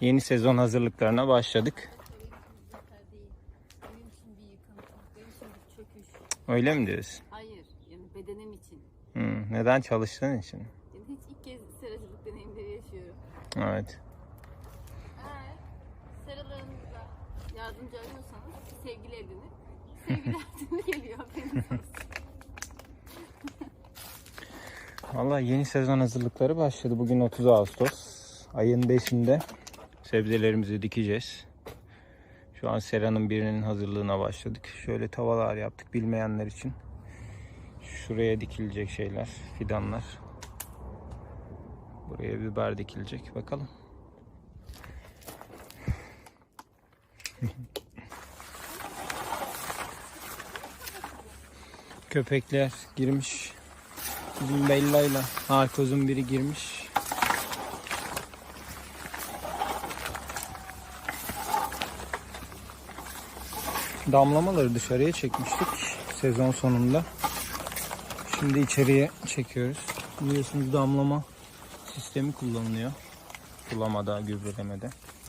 Yeni sezon hazırlıklarına başladık. Öyle mi diyorsun? Hayır. Yani bedenim için. Hmm, neden çalıştığın için? Yani hiç ilk kez seracılık deneyimleri yaşıyorum. Evet. Eğer seralarınızda yardımcı arıyorsanız sevgili edinin. Sevgili edini geliyor. Haberiniz olsun. Valla yeni sezon hazırlıkları başladı. Bugün 30 Ağustos. Ayın 5'inde sebzelerimizi dikeceğiz. Şu an seranın birinin hazırlığına başladık. Şöyle tavalar yaptık bilmeyenler için. Şuraya dikilecek şeyler, fidanlar. Buraya biber dikilecek. Bakalım. Köpekler girmiş. Bizim Bella'yla Narkoz'un biri girmiş. Damlamaları dışarıya çekmiştik sezon sonunda. Şimdi içeriye çekiyoruz. Biliyorsunuz damlama sistemi kullanılıyor. Sulamada, gübrelemede.